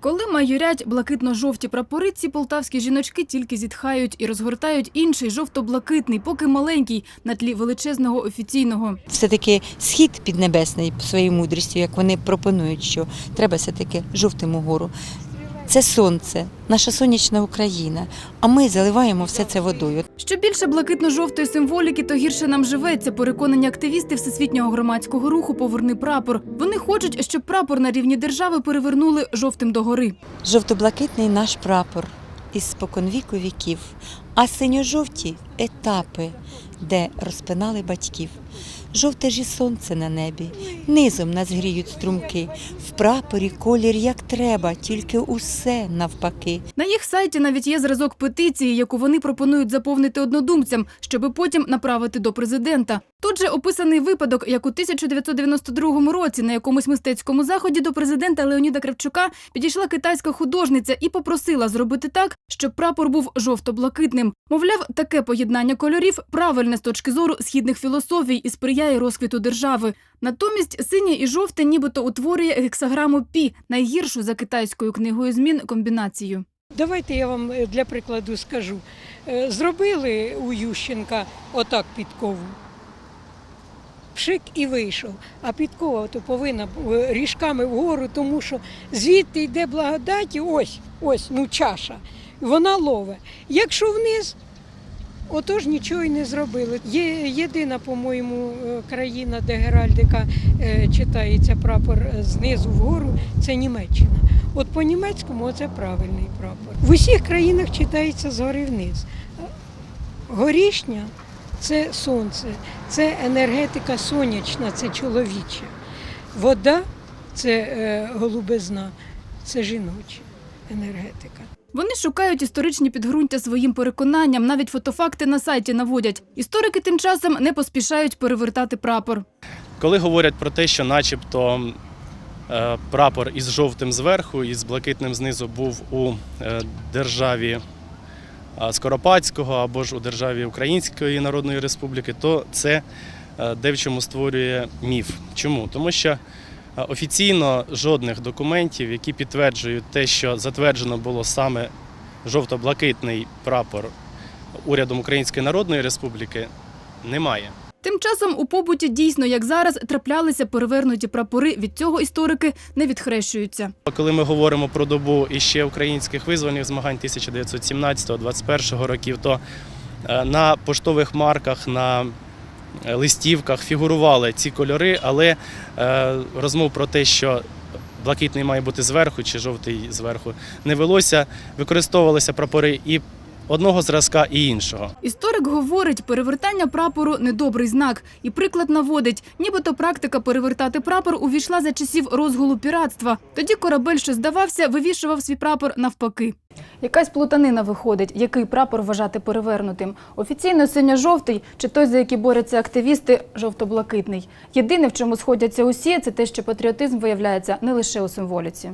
Коли майорять блакитно-жовті прапори, ці полтавські жіночки тільки зітхають і розгортають інший жовто-блакитний, поки маленький, на тлі величезного офіційного. все-таки схід піднебесний своєю мудрістю, як вони пропонують, що треба все-таки жовтим угору. Це сонце, наша сонячна Україна, а ми заливаємо все це водою. Що більше блакитно-жовтої символіки, то гірше нам живеться. Переконані активісти всесвітнього громадського руху Поверни прапор. Вони хочуть, щоб прапор на рівні держави перевернули жовтим догори. Жовто-блакитний наш прапор із споконвіку віків, а синьо-жовті етапи, де розпинали батьків. Жовте ж і сонце на небі, низом нас гріють струмки. В прапорі колір як треба, тільки усе навпаки. На їх сайті навіть є зразок петиції, яку вони пропонують заповнити однодумцям, щоби потім направити до президента. Тут же описаний випадок, як у 1992 році на якомусь мистецькому заході до президента Леоніда Кравчука підійшла китайська художниця і попросила зробити так, щоб прапор був жовто-блакитним. Мовляв, таке поєднання кольорів правильне з точки зору східних філософій і сприяє розквіту держави. Натомість синє і жовте нібито утворює гексаграму пі, найгіршу за китайською книгою змін комбінацію. Давайте я вам е, для прикладу скажу. Е, Зробили у Ющенка отак підкову. Пшик і вийшов. А підкова то повинна е, ріжками вгору, тому що звідти йде благодаті, ось, ось, ну чаша. Вона лове. Якщо вниз, отож нічого й не зробили. Є єдина, по-моєму, е, країна, де геральдика е, читається прапор е, знизу вгору, це Німеччина. От по-німецькому це правильний прапор. В усіх країнах читається згори вниз. Горішня це сонце, це енергетика сонячна, це чоловіча. Вода це голубизна, це жіноча енергетика. Вони шукають історичні підґрунтя своїм переконанням, навіть фотофакти на сайті наводять. Історики тим часом не поспішають перевертати прапор. Коли говорять про те, що начебто е, прапор із жовтим зверху і з блакитним знизу був у е, державі е, Скоропадського або ж у державі Української Народної Республіки, то це де в чому створює міф. Чому? Тому що офіційно жодних документів, які підтверджують те, що затверджено було саме жовто-блакитний прапор урядом Української Народної Республіки, немає. Тим часом у побуті дійсно, як зараз, траплялися перевернуті прапори. Від цього історики не відхрещуються. Коли ми говоримо про добу іще українських визвольних змагань 1917-21 років, то е, на поштових марках, на листівках фігурували ці кольори, але е, розмов про те, що блакитний має бути зверху чи жовтий зверху, не велося. Використовувалися прапори і одного зразка, і іншого. Історик говорить, перевертання прапору недобрий знак. І приклад наводить, нібито практика перевертати прапор увійшла за часів розгулу піратства. Тоді корабель, що здавався, вивішував свій прапор навпаки. Якась плутанина виходить, який прапор вважати перевернутим. Офіційно синьо-жовтий чи той, за який борються активісти, жовто-блакитний. Єдине, в чому сходяться усі, це те, що патріотизм виявляється не лише у символіці.